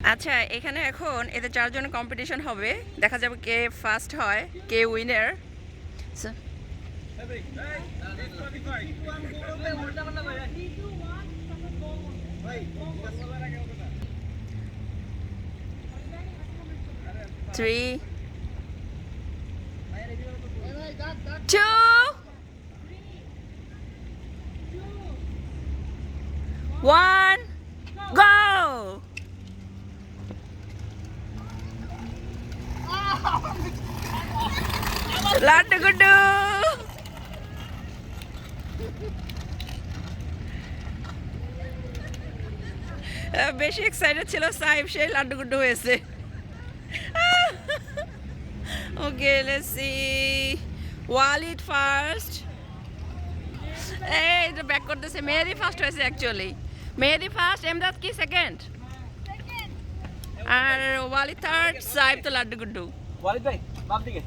আচ্ছা এখানে এখন এদের চারজনের কম্পিটিশন হবে, দেখা যাবে কে ফার্স্ট হয়, কে winner three one Laddu Guddu বেশি এক্সাইটেড ছিল সাহেব সেই লাড্ডু গুড্ডু হয়েছে। Okay let's see Walid first এই এটা ব্যাক করতেছে মেহেদি ফার্স্ট হয়েছে অ্যাকচুয়ালি মেহেদি ফার্স্ট এমদাদ কি সেকেন্ড আর ওয়ালিদ থার্ড সাহেব তো লাড্ডু গুড্ডু। ওয়ালিদ ভাই বাম দিকে।